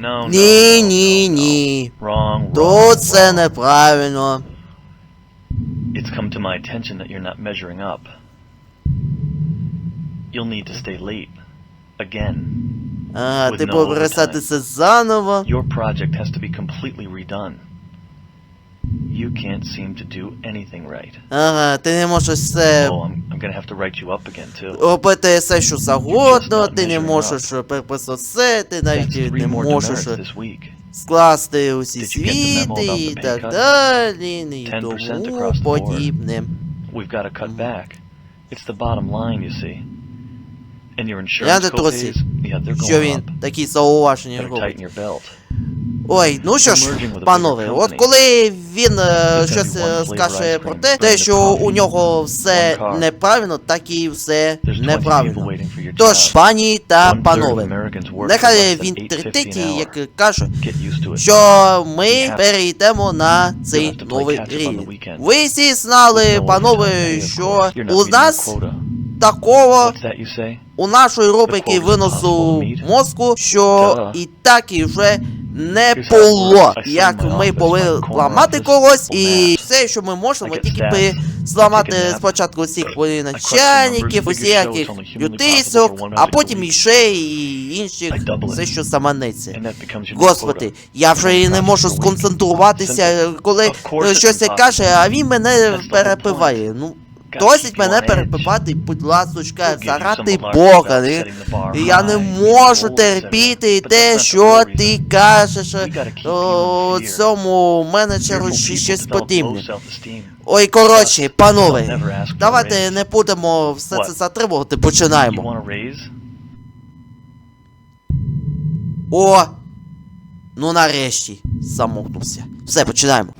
No, no, Ні, no, ні, no, no. ні. Wrong, wrong, Тут це wrong. неправильно. It's come to my attention that you're not measuring up. You'll need to stay late. Again. Ага, With ти no попросати overtime. це заново. Your project has to be completely redone. You can't seem to do anything right. Ага, ти не можеш все Oh, I'm, I'm gonna have to write you up again, too. робити все, що завгодно, not ти не measuring можеш переписати все, ти That's навіть three не more можеш demerits this week. скласти усі Did you get the memo звіти about і the pay так cut? далі, і 10% тому across the board. подібне. We've got to cut back. It's the bottom line, you see. And your Я insurance не трусі, copays, yeah, they're що going він up. такі зауваження Better робить. tighten your belt. Ой, ну що ж, панове, от коли він е, щось е, скаже про те, те, що у нього все неправильно, так і все There's 20 people неправильно. Тож, пані та панове, нехай less в than інтернеті, $8.50 an як каже, що ми перейдемо на цей новий рівень. Ви всі знали, панове, що у нас такого у нашої рубрики виносу мозку, що і так і вже не було. Як ми повинні ламати когось, і все, що ми можемо, тільки зламати спочатку всіх I начальників, crunch the numbers, figure усіляких show it's only humanly ютисок, possible for one а потім іще і інших, все, що new Господи, я вже і не можу сконцентруватися, коли е, щось каже, а він мене перепиває. Ну, досить мене перепивати, будь ласочка, заради Бога. І Я не можу терпіти те, що ти кажеш о, цьому менеджеру чи щось подібне. Ой, коротше, панове, давайте не будемо все це затримувати, починаємо. О! Ну нарешті, замовкнувся. Все, починаємо.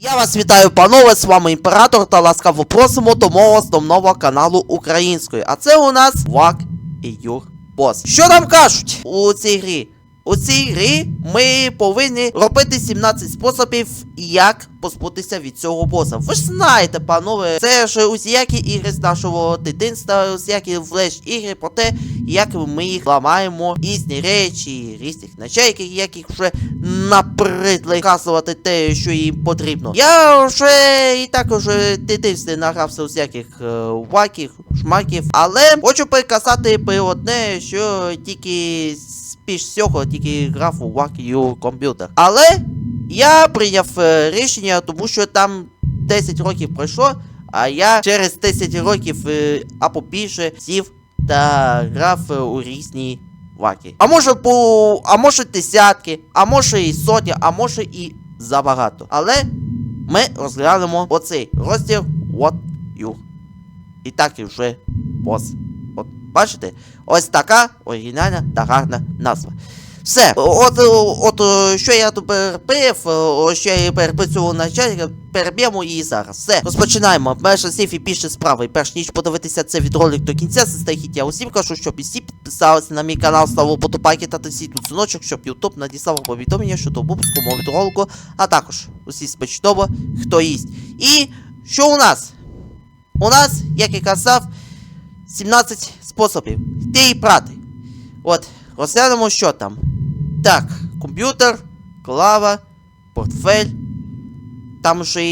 Я вас вітаю, панове, з вами імператор та ласкаво просимо до мого основного каналу української. А це у нас Вак і Юр Бос. Що нам кажуть у цій грі? У цій грі ми повинні робити 17 способів, як позбутися від цього боса. Ви ж знаєте, панове, це ж усіякі ігри з нашого дитинства, усіякі флеш-ігри про те, як ми їх ламаємо, різні речі, різних начальників, яких вже напридли казувати те, що їм потрібно. Я вже і так уже дитинстві награвся усяких е, ваків, шмаків, але хочу приказати при одне, що тільки більш всього тільки грав у Вакію комп'ютер. Але я прийняв е, рішення, тому що там 10 років пройшло, а я через 10 років е, або більше сів та грав е, у різні ваки. А може по. А може десятки, а може і сотні, а може і забагато. Але ми розглянемо оцей розділ What You. І так і вже бос. От, бачите? Ось така оригінальна та гарна назва. Все, от, от, що я тут перепив, що я переписував начальника, переб'ємо її зараз. Все, розпочинаємо. Перше сейф і більше справи. Перш ніж подивитися цей відролик до кінця, сестахіть, я усім кажу, щоб всі підписалися на мій канал, ставили потопайки та тисіть тут дзвіночок, щоб YouTube надіслав повідомлення щодо випуску мого відролику, а також усі смачного, хто їсть. І що у нас? У нас, як і казав, 17 способів. Йти і прати. От, розглянемо, що там. Так, комп'ютер, клава, портфель. Там же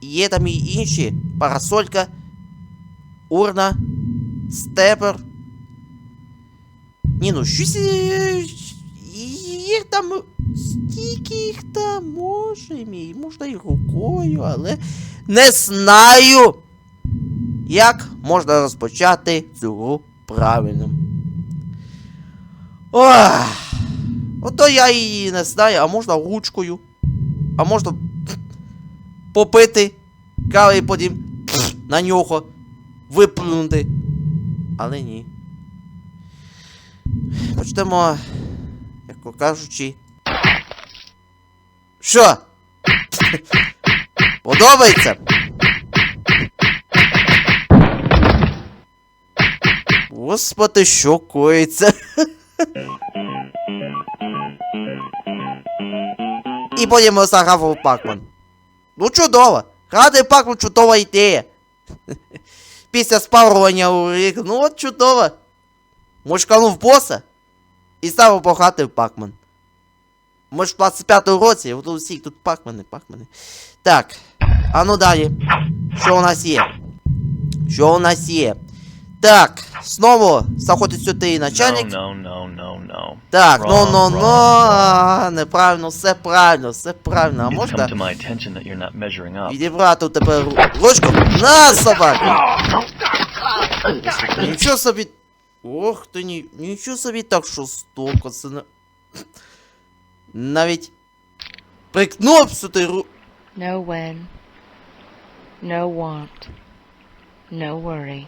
є там і інші. Парасолька, урна, степер. Ні, ну щось. е, Їх там. Стільки їх там може, мій, можна і рукою, але не знаю. Як можна розпочати цю гру правильно? Ох, ото я її не знаю, а можна ручкою. А можна попити кави потім на нього виплюнути. Але ні. Почнемо, як кажучи. Що? Подобається? Господи, що коїться? І потім заграв Пакман. Ну чудово. Грати Пакман чудова ідея. Після спарування у рік, ну от чудово. Мочканув боса і став пограти в Пакман. Може в 25-му році, от у всіх тут пакмани, пакмани. Так, а ну далі. Що у нас є? Що у нас є? Так, знову заходить сюди No, начальник. no, no, no, no. Так, ну ну ну, неправильно, все правильно, все правильно. А можна відібрати у тебе ру- ручку? На, собака! Нічого собі. Ох ти ні. Нічого собі так жорстоко, це не. Навіть. Прикнув сюди ру. No when. No want. No worry.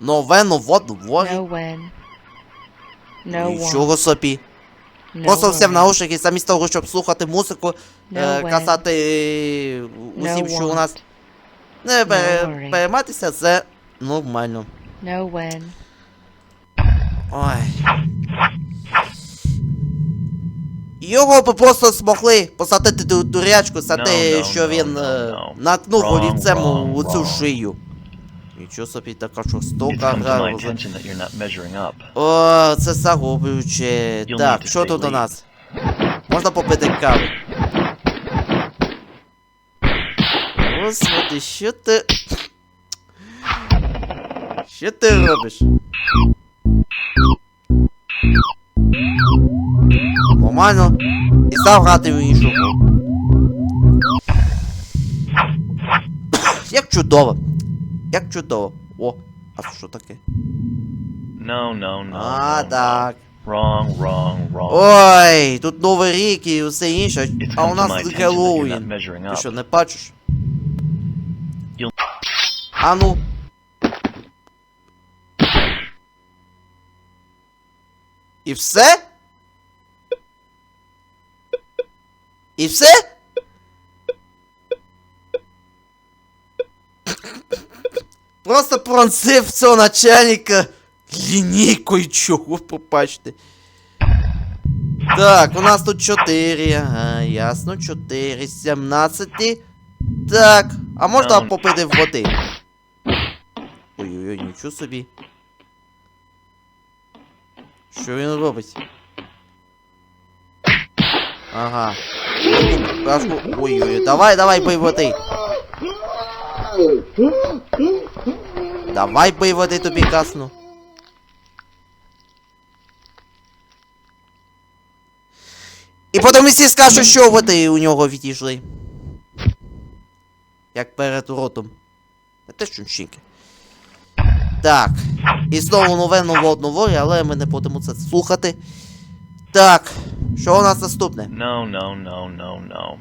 Новену воду ворі. No when. No. Нічого собі. No Просто все в наушники, замість того, щоб слухати музику, No е, казати усім, No що у нас не пере- перейматися, це нормально. No when. Ой. Його б просто змогли посадити до дурячку за те, no, що no, він no, е, no. наткнув олівцем у цю шию. Нічого собі така жорстока гра. О, це загублююче. Так, що тут у нас? Можна попити кави. Господи, що ти. Що ти робиш? Нормально. І став грати в іншу гру. Як чудово. Як чудово. О, а що таке? No, no, no. А, no, так. Wrong, wrong, wrong. Ой, тут Новий рік і все інше, а у нас measuring Ти що, не бачиш? А ну. І все? І все? Просто пронзив цього начальника лінійкою чого побачите. Так, у нас тут 4. Ага, ясно, 4, 17. Так, а можна попити води? Ой-ой-ой, нічого собі. Що він робить? Ага. Ой-ой-ой, давай, давай, пий води. Давай пий води тобі касну. І потім всі скажуть, що води у нього відійшли. Як перед ротом. Не те що щінки. Так. І знову нове новодну волі, але ми не будемо це слухати. Так. Що у нас наступне? No, no, no, no, no.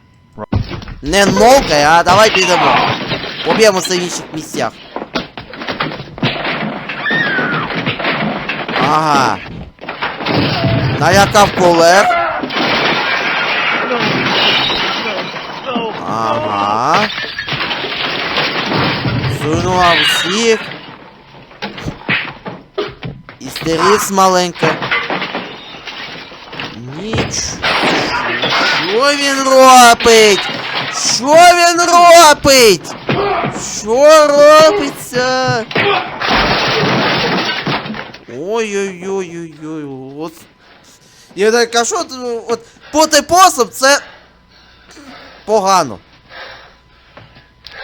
Не нолкай, а давай підемо. Поб'ємося в інших місцях. Ага. Налякав колег. Ага. Зруйнував всіх. Істеріс маленька. Ніч. Що він робить? Що він робить? Що робиться? Ой-ой-ой-ой-ой. От. Я так, а що от бути пособ це погано.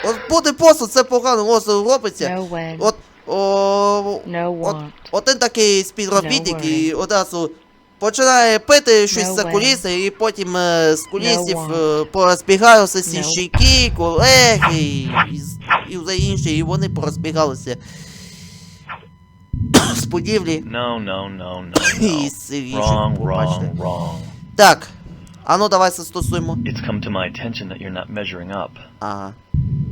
От бути пособ це погано, ось робиться. От о, No от, один такий співробітник No і одразу починає пити щось No за куліси, і потім е, з кулісів No е, порозбігаються всі No. колеги і, і, з- і інше, і вони порозбігалися з будівлі. No, no, no, no, no. з інших, Wrong, wrong, wrong. Так, а ну давай застосуємо. It's come to my attention that you're not measuring up. Ага.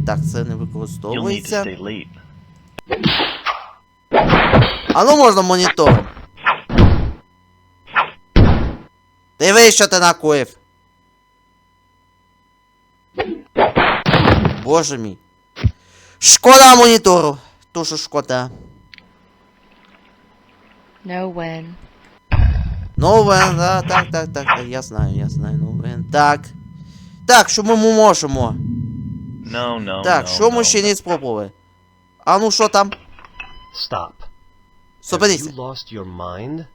Так, це не You'll need to використовується. stay late. А ну можна монітором. Диви, що ти накоїв. Боже мій. Шкода монітору. Дуже шкода. No when. Новен, да, так, так, так, так, я знаю, я знаю, новен. Так. Так, що ми можемо? No, no, Так, no, що no. ми ще не спробували? А ну що там? Stop. Have Зупинися. you lost your mind?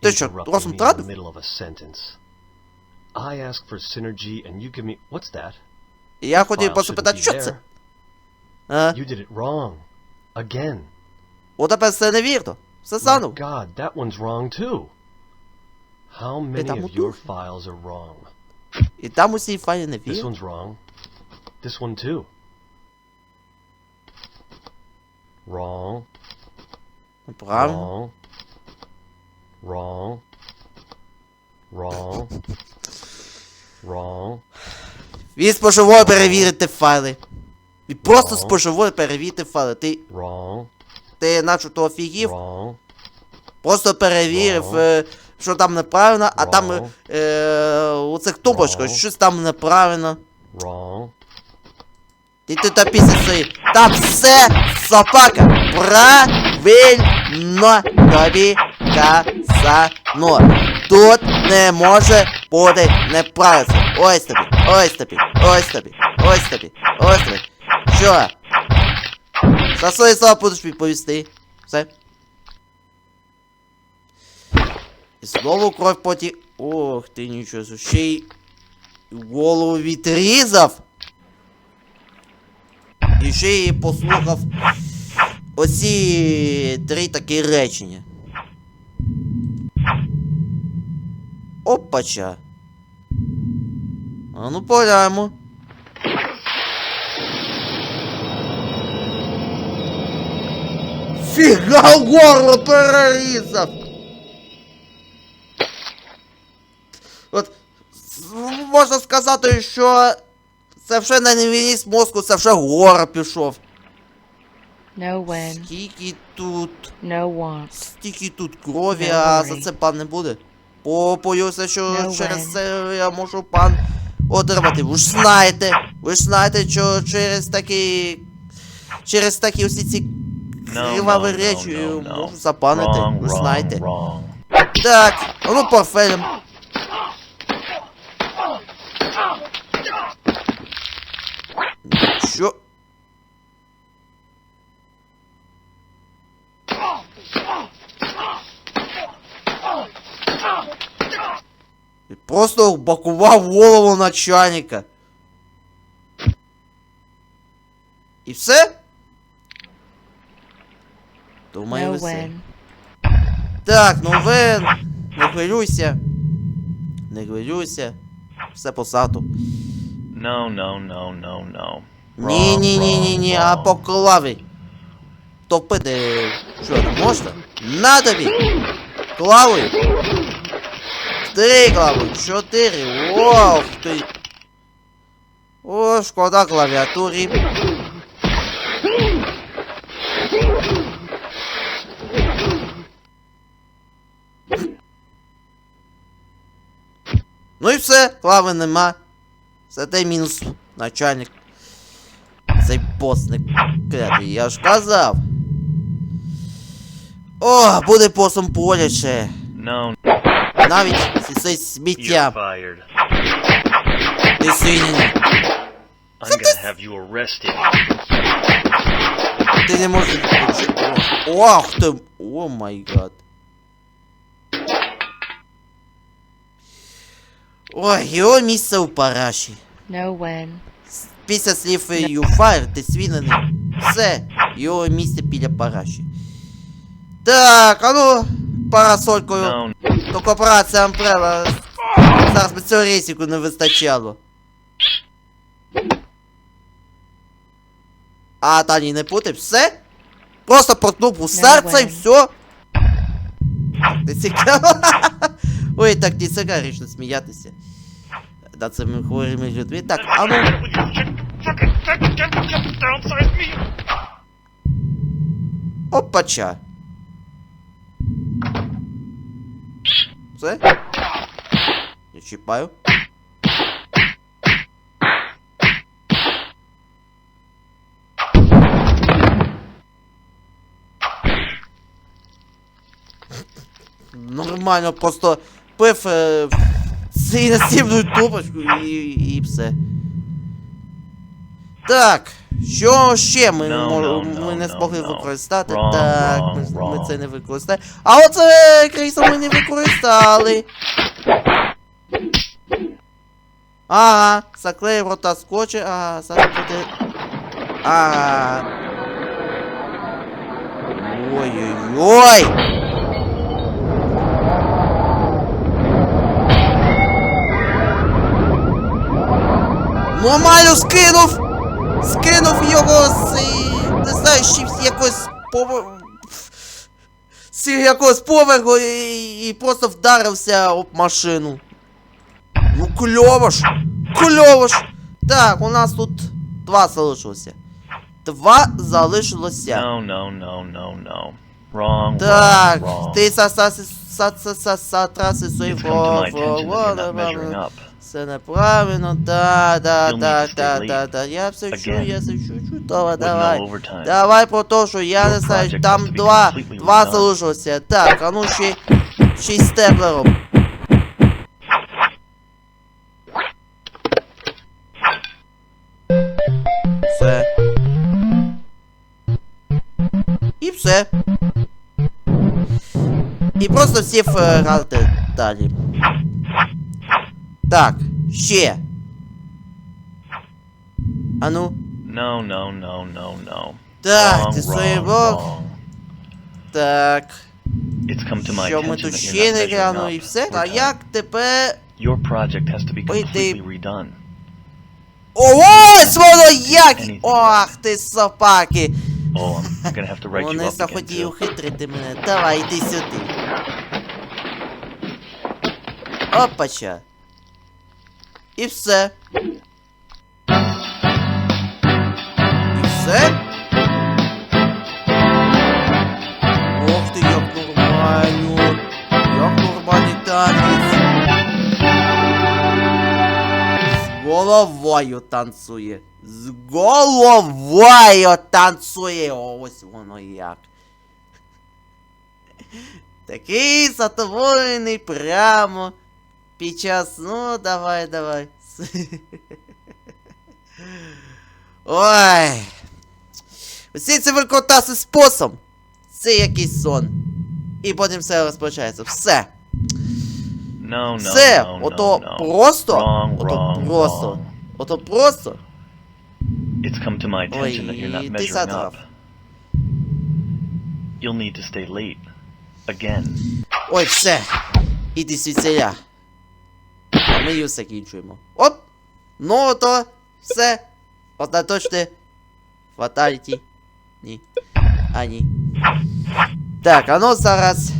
Ти що, Interrupting розум me in the втратив? middle of a sentence. I ask for synergy and you give me what's that? Я хотів File просто shouldn't питати, be що there. А? You did it wrong. Again. О, тепер це невірно. Все My. God, that one's wrong too. How many of your files are wrong? І там усі файли не This one's wrong. This one too. Wrong. Wrong. Wrong. Wrong. Wrong. Він споживає перевірити файли. Він просто Ага. перевірити файли. Ти, ти начебто офігів, просто перевірив, е, що там неправильно, а там е, у цих тумбочках щось там неправильно. І ти та після. Там все собака. Правильно тобі казано. Тут не може бути неправильно. Ось тобі, ось тобі, ось тобі, ось тобі, ось тобі. Що? За свої слова будеш відповісти. Все. І знову кров поті. Ох ти нічого, ще й голову відрізав. І ще й послухав оці три такі речення. Опача. А ну поглянемо. Фіга горло перерізав! От можна сказати, що це вже не невіність мозку, це вже горе пішов. No when. Скільки тут. No want. Стільки тут крові, Не а за це пан не буде. Бо боюся, що Не через це я можу пан отримати. Ви ж знаєте, ви ж знаєте, що через такі. Через такі усі ці No, криваві no, no, речі no, no. можу запанити, Wrong, ви wrong, знаєте. wrong. Так, а ну портфелем. Що? І Просто бакував голову начальника. І все? Думаю, No все. Так, ну ви не хвилюйся. Не хвилюйся. Все позаду. No, no, no, no, no. Ні, ні, ні, ні, ні, а по клаві. Топити що не можна? На тобі! Клавою! Три клави, чотири, ох ти. О, шкода клавіатурі. Ну і все, клави нема. Зате мінус начальник. Цей бос не клятий, я ж казав. О, буде босом боляче. No, Навіть цей сміття. Ти arrested. Ти не можеш. Ох ти. О май гад. Ой, його місце у параші. No when. Після слів you fire ти свінений. Все, його місце біля параші. Так, а ну, парасолькою. No, То корпорація Umbrella. Зараз би цього рейсику не вистачало. А Тані не пути, все? Просто проткнув у серце і все. Не цікаво. Ой, так не цікавіше сміятися. Над цими хворими людьми. Так, а ну. Опача. Все? Я чіпаю. Нормально, просто пив е, цей насівну тупочку і, і все. Так, що ще ми, No, мо- no, ми не no, змогли no. використати? Wrong, так, wrong, ми, ми це не використаємо. А оце крісло ми не використали. Ага, заклеїв рота скотчі, ага, зараз буде. Ага. Ой-ой-ой! Нормально скинув! Скинув його з. Не знаю, з якось повер... З якогось поверху і, і просто вдарився об машину. Ну кльово ж! Кльово ж! Так, у нас тут два залишилося. Два залишилося. No, no, no, no, no. Wrong, Так, wrong, wrong. ти са са са са са са траси свої Все неправильно, да, да, да, да, да, да, я все чую, я все чую, чую, давай, давай. про те, що я не знаю, там два, два залишилося. Так, а ну ще, ще й степлером. Все. І все. І просто всі грати далі. Так, ще. А ну. No, no, no, no, no. Так, wrong, ти wrong. Так. It's come to my Що ми attention тут that ще you're не і up. все? А як тепер. Your project has to be completely redone. Ось воно як! Ох ти собаки! Oh, Вони захотіли ухитрити мене. Давай, іди сюди. Опача. І все. І все? Ох ти, як нормально. Як нормальний танець. З головою танцює. З головою танцює. Ось воно як. Такий задоволений прямо під час. Ну, давай, давай. Ой. Усі ці викрутаси спосіб. Це якийсь сон. І потім все розпочається. Все. No, no, Все. no, Ото no, no. просто. Wrong, Ото wrong, просто. wrong. Ото просто. It's come to my attention that you're not measuring up. You'll need to stay late. Again. Ой, все. Іди звідсиля. А ми її закінчуємо. Оп! Ну то все. Остаточне. Фаталіті. Ні. А ні. Так, а ну зараз.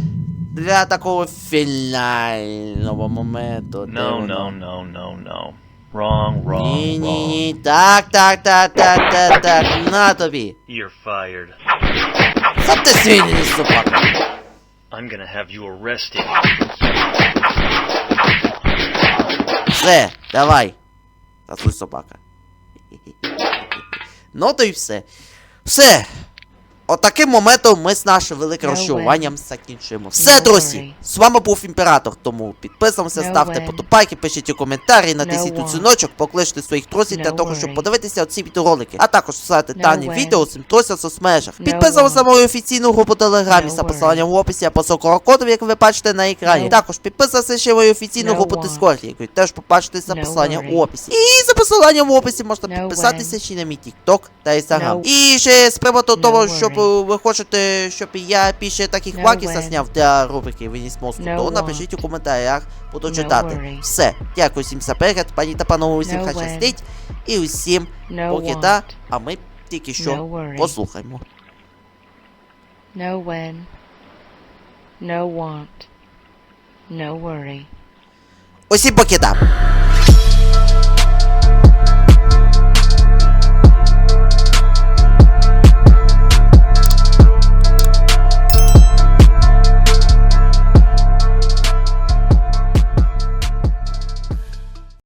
Для такого фінального моменту. No, no, no, no, no. Wrong, wrong, ні, wrong. ні. Так, так, так, так, так, так. На тобі. You're fired. Сам ти свій собака. I'm gonna have you arrested. Все, давай. Татуй собака. Ну то й все. Все. Отаким моментом ми з нашим великим No розчаруванням закінчуємо. Все, No друзі! З вами був імператор, тому підписуємося, No ставте way. подобайки, пишіть у коментарі, натисніть No у дзвіночок, покличте своїх друзів для того, щоб подивитися оці відеоролики. А також ставте No дані way. відео всім тросся в соцмережах. No Підписуємося на мою офіційну групу Телеграмі No за посиланням в описі або QR-кодом, як ви бачите на екрані. No. Також підписуйся ще мою офіційну No групу. Discord, яку теж побачите за No посиланням в описі. І за посиланням в описі можна No підписатися way. ще на мій TikTok та Instagram. No. І ще з приводу No того, щоб ви хочете, щоб я більше таких No ваків засняв для рубрики Виніс мозку, то напишіть у коментарях, буду читати. Все, дякую всім за перегляд, пані та панове, усім хай щастить. І усім No поки want. а ми тільки що послухаємо. No when. No want. No worry. Усім поки да.